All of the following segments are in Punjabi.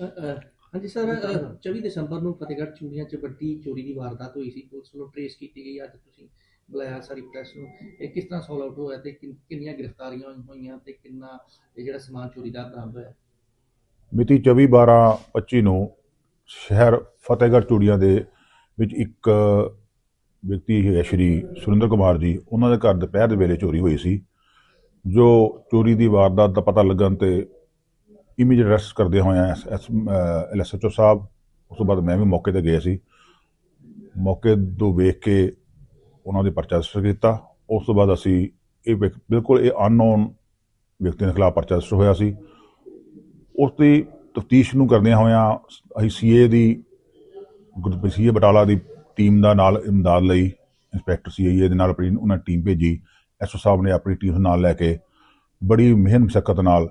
ਅ, ਅ, ਹਾਂਜੀ ਸਰ ਅ, 24 ਦਸੰਬਰ ਨੂੰ ਫਤਿਹਗੜ੍ਹ ਚੂੜੀਆਂ 'ਚ ਵੱਡੀ ਚੋਰੀ ਦੀ ਵਾਰਦਾਤ ਹੋਈ ਸੀ। ਪੁਲਿਸ ਵੱਲੋਂ ਟ੍ਰੇਸ ਕੀਤੀ ਗਈ। ਅੱਜ ਤੁਸੀਂ ਬੁਲਾਇਆ ਸਾਰੀ ਪ੍ਰੈਸ ਨੂੰ। ਇਹ ਕਿਸ ਤਰ੍ਹਾਂ ਸੋਲਵ ਆਊਟ ਹੋਇਆ ਤੇ ਕਿੰਨ- ਕਿੰਨੀਆਂ ਗ੍ਰਿਫਤਾਰੀਆਂ ਹੋਈਆਂ ਤੇ ਕਿੰਨਾ ਇਹ ਜਿਹੜਾ ਸਮਾਨ ਚੋਰੀ ਦਾ ਬਰਾਮਦ ਹੋਇਆ? ਮਿਤੀ 24 12 25 ਨੂੰ ਸ਼ਹਿਰ ਫਤਿਹਗੜ੍ਹ ਚੂੜੀਆਂ ਦੇ ਵਿੱਚ ਇੱਕ ਵਿਅਕਤੀ ਹੈ ਸ਼੍ਰੀ ਸੁਰਿੰਦਰ ਕੁਮਾਰ ਜੀ। ਉਹਨਾਂ ਦੇ ਘਰ ਦੁਪਹਿਰ ਦੇ ਵੇਲੇ ਚੋਰੀ ਹੋਈ ਸੀ। ਜੋ ਚੋਰੀ ਦੀ ਵਾਰਦਾਤ ਦਾ ਪਤਾ ਲੱਗਣ ਤੇ ਇਮੀਡੀਏਟ ਅਰੈਸਟ ਕਰਦੇ ਹੋਇਆ ਐਸਐਚਓ ਸਾਹਿਬ। ਉਸ ਤੋਂ ਬਾਅਦ ਮੈਂ ਵੀ ਮੌਕੇ ਤੇ ਗਿਆ ਸੀ। ਮੌਕੇ ਤੋਂ ਵੇਖ ਕੇ ਉਹਨਾਂ ਦੇ ਪਰਚਾ ਰਜਿਸਟਰ ਕੀਤਾ। ਉਸ ਤੋਂ ਬਾਅਦ ਅਸੀਂ ਇਹ ਵਿਅਕ- ਬਿਲਕੁਲ ਇਹ ਅਨਨੋਨ ਵਿਅਕਤੀ ਦੇ ਖਿਲਾਫ ਪਰਚਾ ਰਜਿਸਟਰ ਹੋਇਆ ਸੀ। ਉਸ ਦੀ ਤਫਤੀਸ਼ ਨੂੰ ਕਰਦਿਆਂ ਹੋਇਆਂ ਅਸੀਂ ਸੀਏ ਦੀ ਗਰੁੱਪ ਸੀਏ ਬਟਾਲਾ ਦੀ ਟੀਮ ਦਾ ਨਾਲ ਇਮਦਾਦ ਲਈ, ਇੰਸਪੈਕਟਰ ਸੀਏ ਦੇ ਨਾਲ ਆਪਣੀ ਉਹਨਾਂ ਟੀਮ ਭੇਜੀ। ਐਸਓ ਸਾਹਿਬ ਨੇ ਆਪਣੀ ਟੀਮ ਨਾਲ ਲੈ ਕੇ ਬੜੀ ਮਿਹਨਤ ਮੁਸ਼ੱਕਤ ਨਾਲ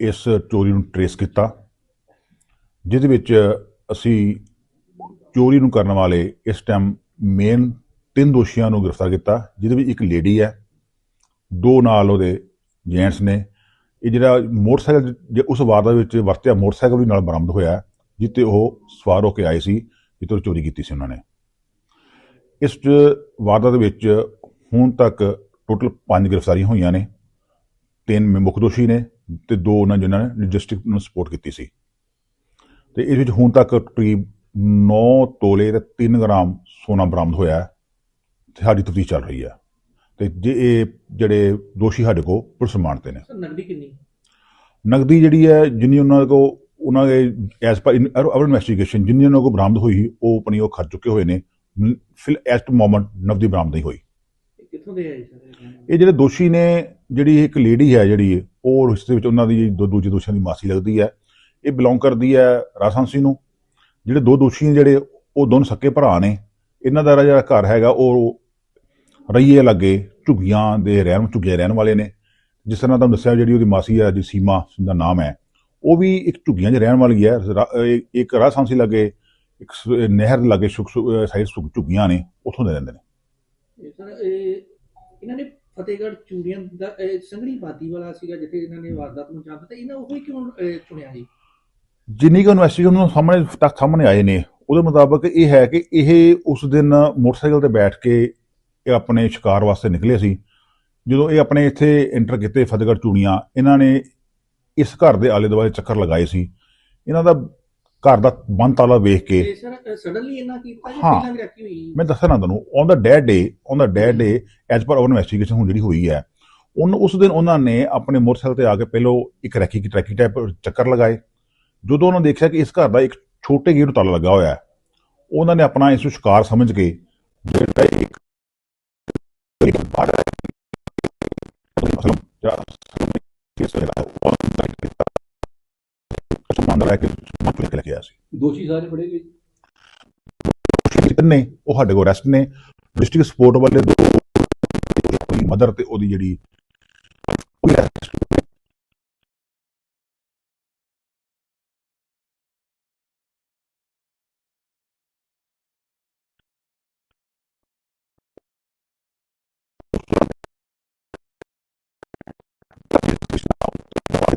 ਇਸ ਚੋਰੀ ਨੂੰ ਟਰੇਸ ਕੀਤਾ, ਜਿਹਦੇ ਵਿੱਚ ਅਸੀਂ ਚੋਰੀ ਨੂੰ ਕਰਨ ਵਾਲੇ ਇਸ ਟਾਈਮ ਮੇਨ ਤਿੰਨ ਦੋਸ਼ੀਆਂ ਨੂੰ ਗ੍ਰਿਫਤਾਰ ਕੀਤਾ, ਜਿਹਦੇ ਵਿੱਚ ਇੱਕ ਲੇਡੀ ਹੈ, ਦੋ ਨਾਲ ਉਹਦੇ ਜੈਂਟਸ ਨੇ। ਇਹ ਜਿਹੜਾ ਮੋਟਰਸਾਈਕਲ ਜੇ ਉਸ ਵਾਰਦਾਤ ਵਿੱਚ ਵਰਤਿਆ ਮੋਟਰਸਾਈਕਲ ਵੀ ਨਾਲ ਬਰਾਮਦ ਹੋਇਆ ਜਿੱਤੇ ਉਹ ਸਵਾਰ ਹੋ ਕੇ ਆਏ ਸੀ, ਜਿੱਥੇ ਚੋਰੀ ਕੀਤੀ ਸੀ ਉਹਨਾਂ ਨੇ। ਇਸ 'ਚ ਵਾਰਦਾਤ ਵਿੱਚ ਹੁਣ ਤੱਕ ਟੋਟਲ 5 ਗ੍ਰਿਫਤਾਰੀਆਂ ਹੋਈਆਂ ਨੇ ਤਿੰਨ ਮੁੱਖ ਦੋਸ਼ੀ ਨੇ ਤੇ ਦੋ ਉਹਨਾਂ ਜਿਨ੍ਹਾਂ ਨੇ ਲੌਜਿਸਟਿਕ ਨੂੰ ਸਪੋਰਟ ਕੀਤੀ ਸੀ। ਤੇ ਇਸ ਵਿੱਚ ਹੁਣ ਤੱਕ ਕਰੀਬ 9 ਤੋਲੇ ਤੇ 3 ਗ੍ਰਾਮ ਸੋਨਾ ਬਰਾਮਦ ਹੋਇਆ ਹੈ ਤੇ ਸਾਡੀ ਤਫਤੀਸ਼ ਚੱਲ ਰਹੀ ਹੈ। ਤੇ ਜੇ ਇਹ ਜਿਹੜੇ ਦੋਸ਼ੀ ਸਾਡੇ ਕੋਲ ਪੁਲਿਸ ਮਾਨਤੇ ਨੇ। ਨਗਦੀ ਕਿੰਨੀ? ਨਗਦੀ ਜਿਹੜੀ ਹੈ ਜਿੰਨੀ ਉਹਨਾਂ ਕੋ ਉਹਨਾਂ ਦੇ ਐਸ ਪਰ ਅਵਰ ਇਨਵੈਸਟੀਗੇਸ਼ਨ ਜਿੰਨੀ ਉਹਨਾਂ ਕੋ ਬਰਾਮਦ ਹੋਈ ਉਹ ਆਪਣੀ ਉਹ ਖਰਚ ਚੁੱਕੇ ਹੋਏ ਨੇ। ਫਿਲ ਐਸਟ ਮੋਮੈਂਟ ਨਗਦੀ ਬਰਾਮਦ ਨਹੀਂ ਹੋਈ। ਕਿੱਥੋਂ ਦੇ ਆਏ ਸਰ ਇਹ ਜਿਹੜੇ ਦੋਸ਼ੀ ਨੇ ਜਿਹੜੀ ਇੱਕ ਲੇਡੀ ਹੈ ਜਿਹੜੀ ਉਹ ਰਿਸ਼ਤੇ ਵਿੱਚ ਉਹਨਾਂ ਦੀ ਦੋ ਦੂਜੇ ਦੋਸ਼ੀਆਂ ਦੀ ਮਾਸੀ ਲੱਗਦੀ ਹੈ। ਇਹ ਬਿਲੋਂਗ ਕਰਦੀ ਹੈ ਰਾਜਹੰਸੀ ਨੂੰ। ਜਿਹੜੇ ਦੋ ਦੋਸ਼ੀ ਨੇ ਜਿਹੜੇ ਉਹ ਦੋਨੋਂ ਸੱਕੇ ਭਰਾ ਨੇ। ਇਹਨਾਂ ਦਾ ਜਿਹੜਾ ਘਰ ਹੈਗਾ ਉਹ ਰਈਏ ਲੱਗੇ ਝੁੱਗੀਆਂ ਦੇ ਰਹਿਣ ਝੁੱਗੀਆਂ ਰਹਿਣ ਵਾਲੇ ਨੇ। ਜਿਸ ਤਰ੍ਹਾਂ ਤੁਹਾਨੂੰ ਦੱਸਿਆ ਜਿਹੜੀ ਉਹਦੀ ਮਾਸੀ ਹੈ ਜੀ ਸੀਮਾ ਦਾ ਨਾਮ ਹੈ ਉਹ ਵੀ ਇੱਕ ਝੁੱਗੀਆਂ 'ਚ ਰਹਿਣ ਵਾਲੀ ਹੈ। ਇੱਕ ਰਾਜਹੰਸੀ ਲੱਗੇ ਇੱਕ ਨਹਿਰ ਲਾਗੇ ਸੁਖ ਸਾਈਡ ਸੁਖ ਝੁੱਗੀਆਂ ਨੇ ਉੱਥੋਂ ਦੇ ਰਹਿੰਦੇ ਨੇ। ਇਹ ਸਰ ਇਹ ਇਹਨਾਂ ਨੇ ਫਤਿਹਗੜ੍ਹ ਚੂੜੀਆਂ ਦਾ, ਇਹ ਬਾਦੀ ਵਾਲਾ ਸੀਗਾ ਜਿੱਥੇ ਇਹਨਾਂ ਨੇ ਵਾਰਦਾਤ ਨੂੰ ਅੰਜਾਮ ਦਿੱਤਾ, ਇਹਨਾਂ ਉਹ ਹੀ ਕਿਉਂ ਚੁਣਿਆ ਜੀ ਜਿੰਨੀ ਕੁ ਇਨਵੈਸਟੀਗੇਸ਼ਨ ਨੂੰ ਸਾਹਮਣੇ ਤੱਕ ਸਾਹਮਣੇ ਆਏ ਨੇ, ਉਹਦੇ ਮੁਤਾਬਕ ਇਹ ਹੈ ਕਿ ਇਹ ਉਸ ਦਿਨ ਮੋਟਰਸਾਈਕਲ ਤੇ ਬੈਠ ਕੇ ਇਹ ਆਪਣੇ ਸ਼ਿਕਾਰ ਵਾਸਤੇ ਨਿਕਲੇ ਸੀ। ਜਦੋਂ ਇਹ ਆਪਣੇ ਇੱਥੇ ਐਂਟਰ ਕੀਤੇ ਫਤਿਹਗੜ੍ਹ ਚੂੜੀਆਂ, ਇਹਨਾਂ ਨੇ ਇਸ ਘਰ ਦੇ ਆਲੇ ਦੁਆਲੇ ਚੱਕਰ ਲਗਾਏ ਸੀ। ਇਹਨਾਂ ਦਾ ਘਰ ਦਾ ਬੰਦ ਤਾਲਾ ਵੇਖ ਕੇ। ਤੇ ਸਰ ਸਡਨਲੀ ਇਹਨਾਂ ਕੀਤਾ ਜਾਂ ਹਾਂ। ਪਹਿਲਾਂ ਵੀ ਰੱਖੀ ਹੋਈ? ਮੈਂ ਦੱਸਣਾ ਤੁਹਾਨੂੰ on the dead day on the dead day as per our investigation ਹੁਣ ਜਿਹੜੀ ਹੋਈ ਹੈ ਉਹਨ ਉਸ ਦਿਨ ਉਹਨਾਂ ਨੇ ਆਪਣੇ ਮੋਟਰਸਾਈਕਲ ਤੇ ਆ ਕੇ ਪਹਿਲੋਂ ਇੱਕ ਰੈਕੀ ਕੀ ਟਰੈਕੀ ਟਾਈਪ ਚੱਕਰ ਲਗਾਏ। ਜਦੋਂ ਉਹਨਾਂ ਨੇ ਦੇਖਿਆ ਕਿ ਇਸ ਘਰ ਦਾ ਇੱਕ ਛੋਟੇ ਗੇਟ ਨੂੰ ਤਾਲਾ ਲੱਗਾ ਹੋਇਆ ਹੈ ਉਹਨਾਂ ਨੇ ਆਪਣਾ ਇਸ ਨੂੰ ਸ਼ਿਕਾਰ ਸਮਝ ਕੇ ਜਿਹੜਾ ਇੱਕ ਇੱਕ ਬਾੜ ਹੈ ਅਸਲਮ ਜਿਹੜਾ ਕੇਸ ਹੋਇਆ ਉਹ ਸਮਾਨ ਦਾ ਕਿ ਸਮਾਨ ਕੇ ਲੈ ਕੇ ਆਇਆ ਸੀ। ਦੋਸ਼ੀ ਸਾਰੇ ਫੜੇ ਗਏ ਤਿੰਨੇ ਉਹ ਸਾਡੇ ਕੋਲ ਰੈਸਟ ਨੇ। ਡਿਸਟ੍ਰਿਕਟ ਸਪੋਰਟ ਵਾਲੇ ਦੋ ਉਹਦੀ ਮਦਰ ਤੇ ਉਹਦੀ ਜਿਹੜੀ।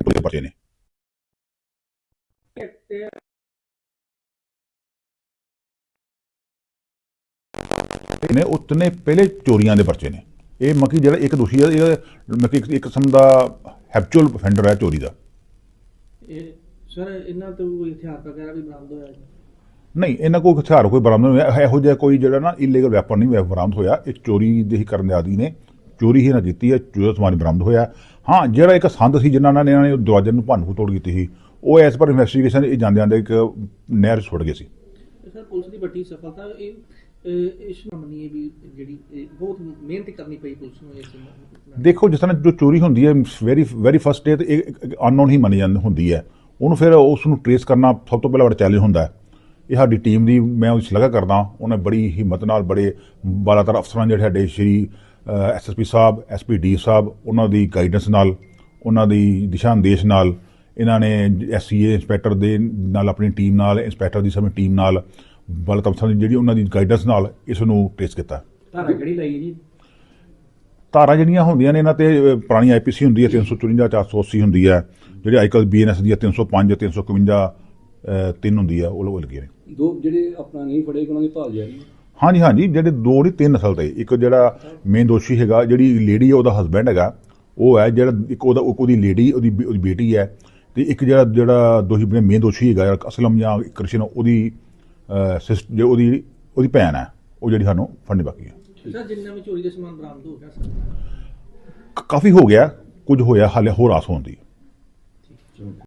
ਪੁਲਿਸ ਪਰਚੇ ਨੇ। ਨੇ ਉਤਨੇ ਪਹਿਲੇ ਚੋਰੀਆਂ ਦੇ ਪਰਚੇ ਨੇ। ਇਹ ਮੱਕੀ ਜਿਹੜਾ ਇੱਕ ਦੋਸ਼ੀ ਹੈ ਇਹ ਮੱਕੀ ਇੱਕ- ਕਿਸਮ ਦਾ ਹੈਪਚੁਅਲ ਅਫੈਂਡਰ ਹੈ ਚੋਰੀ ਦਾ। ਇਹ ਸਰ ਇਹਨਾਂ ਤੋਂ ਕੋਈ ਹਥਿਆਰ ਵਗੈਰਾ ਵੀ ਬਰਾਮਦ ਹੋਇਆ ਨਹੀਂ ਇਹਨਾਂ ਕੋਲ ਹਥਿਆਰ ਕੋਈ ਬਰਾਮਦ ਨਹੀਂ ਹੋਇਆ। ਇਹੋ ਜਿਹਾ ਕੋਈ ਜਿਹੜਾ ਨਾ ਇਲੀਗਲ ਵੈਪਨ ਨਹੀਂ ਹੋਇਆ ਬਰਾਮਦ ਹੋਇਆ। ਇਹ ਚੋਰੀ ਦੇ ਹੀ ਕਰਨ ਦੇ ਆਦੀ ਨੇ। ਚੋਰੀ ਹੀ ਨਾ ਕੀਤੀ ਹੈ ਚੋਰੀ ਸਮਾਨ ਬਰਾਮਦ ਹੋਇਆ। ਹਾਂ ਜਿਹੜਾ ਇੱਕ ਸੰਦ ਸੀ ਜਿਨ੍ਹਾਂ ਨਾਲ ਇਹਨਾਂ ਨੇ ਦਰਵਾਜ਼ੇ ਨੂੰ ਭੰਨ ਤੋੜ ਕੀਤੀ ਸੀ ਉਹ ਐਸ ਪਰ ਇਨਵੈਸਟੀਗੇਸ਼ਨ ਇਹ ਜਾਂਦੇ ਜਾਂਦੇ ਇੱਕ ਨਹਿਰ ਸੁੱਟ ਗਏ ਸੀ। ਸਰ ਪੁਲਿਸ ਦੀ ਵੱਡੀ ਸਫਲਤਾ ਇਹ ਇਸ ਨੂੰ ਮੰਨੀਏ ਵੀ ਜਿਹੜੀ ਬਹੁਤ ਮਿਹਨਤ ਕਰਨੀ ਪਈ ਪੁਲਿਸ ਨੂੰ ਇਸ ਦੇਖੋ ਜਿਸ ਤਰ੍ਹਾਂ ਜੋ ਚੋਰੀ ਹੁੰਦੀ ਹੈ ਵੈਰੀ ਵੈਰੀ ਫਸਟ ਡੇ ਤੇ ਇਹ ਅਨਨੋਨ ਹੀ ਮੰਨੀ ਜਾਂਦੀ ਹੁੰਦੀ ਹੈ। ਉਹਨੂੰ ਫਿਰ ਉਸ ਨੂੰ ਟਰੇਸ ਕਰਨਾ ਸਭ ਤੋਂ ਪਹਿਲਾਂ ਬੜਾ ਚੈਲੰਜ ਹੁੰਦਾ ਹੈ। ਇਹ ਸਾਡੀ ਟੀਮ ਦੀ ਮੈਂ ਉਸ ਸ਼ਲਾਘਾ ਕਰਦਾ ਉਹਨੇ ਬੜੀ ਹਿੰਮਤ ਨਾਲ ਬੜੇ ਬਾਲਾਤਰ ਅਫਸਰਾਂ ਜਿਹੜੇ ਸਾਡੇ ਸ਼੍ਰੀ ਐਸਐਸਪੀ ਸਾਹਿਬ ਐਸਪੀਡੀ ਸਾਹਿਬ ਉਹਨਾਂ ਦੀ ਗਾਈਡੈਂਸ ਨਾਲ ਉਹਨਾਂ ਦੀ ਦਿਸ਼ਾ ਨਿਰਦੇਸ਼ ਨਾਲ ਇਹਨਾਂ ਨੇ ਐਸਸੀਏ ਇੰਸਪੈਕਟਰ ਦੇ ਨਾਲ ਆਪਣੀ ਟੀਮ ਨਾਲ ਇੰਸਪੈਕਟਰ ਦੀ ਸਮੇਂ ਟੀਮ ਨਾਲ ਅਫਸਰਾਂ ਦੀ ਜਿਹੜੀ ਉਹਨਾਂ ਦੀ ਗਾਈਡੈਂਸ ਨਾਲ ਇਸ ਨੂੰ ਟਰੇਸ ਕੀਤਾ। ਧਾਰਾ ਕਿਹੜੀ ਲਈ ਜੀ? ਧਾਰਾ ਜਿਹੜੀਆਂ ਹੁੰਦੀਆਂ ਨੇ ਇਹਨਾਂ ਤੇ ਪੁਰਾਣੀ ਆਈਪੀਸੀ ਹੁੰਦੀ ਹੈ 354 480 ਹੁੰਦੀ ਹੈ। ਜਿਹੜੀ ਅੱਜਕੱਲ ਬੀਐਨਐਸ ਦੀ ਹੈ 305 351 ਅਹ, ਤਿੰਨ ਹੁੰਦੀ ਹੈ ਉਹ ਲੋਕ ਲੱਗੇ ਨੇ। ਦੋ ਜਿਹੜੇ ਆਪਣਾ ਨਹੀਂ ਫੜੇ ਉਹਨਾਂ ਦੀ ਭਾਲ ਹੈ। ਹਾਂਜੀ ਹਾਂਜੀ ਜਿਹੜੇ ਦੋ ਨਹੀਂ ਤਿੰਨ ਅਸਲ ਤੇ। ਇੱਕ ਜਿਹੜਾ ਮੇਨ ਦੋਸ਼ੀ ਹੈਗਾ ਜਿਹੜੀ ਲੇਡੀ ਹੈ ਉਹਦਾ ਹਸਬੈਂਡ ਹੈਗਾ। ਉਹ ਹੈ ਜਿਹੜਾ ਇੱਕ ਉਹਦਾ ਉਹਦੀ ਲੇਡੀ ਉਹਦੀ ਬੇਟੀ ਹੈ। ਤੇ ਇੱਕ ਜਿਹੜਾ ਜਿਹੜਾ ਦੋਸ਼ੀ ਮੇਨ ਦੋਸ਼ੀ ਹੈਗਾ ਅਸਲਮ ਜਾਂ ਕ੍ਰਿਸ਼ਨ ਉਹਦੀ ਸਿਸਟ ਜੋ ਉਹਦੀ ਉਹਦੀ ਭੈਣ ਹੈ ਉਹ ਜਿਹੜੀ ਸਾਨੂੰ ਫੜਨੀ ਬਾਕੀ ਹੈ। ਸਰ ਜਿੰਨਾ ਵੀ ਚੋਰੀ ਦੇ ਸਮਾਨ ਬਰਾਮਦ ਹੋ ਗਿਆ ਸਰ। ਕਾਫੀ ਹੋ ਗਿਆ ਕੁਝ ਹੋਇਆ ਹਾਲੇ ਹੋਰ ਆਸ ਹੋਣ ਦੀ।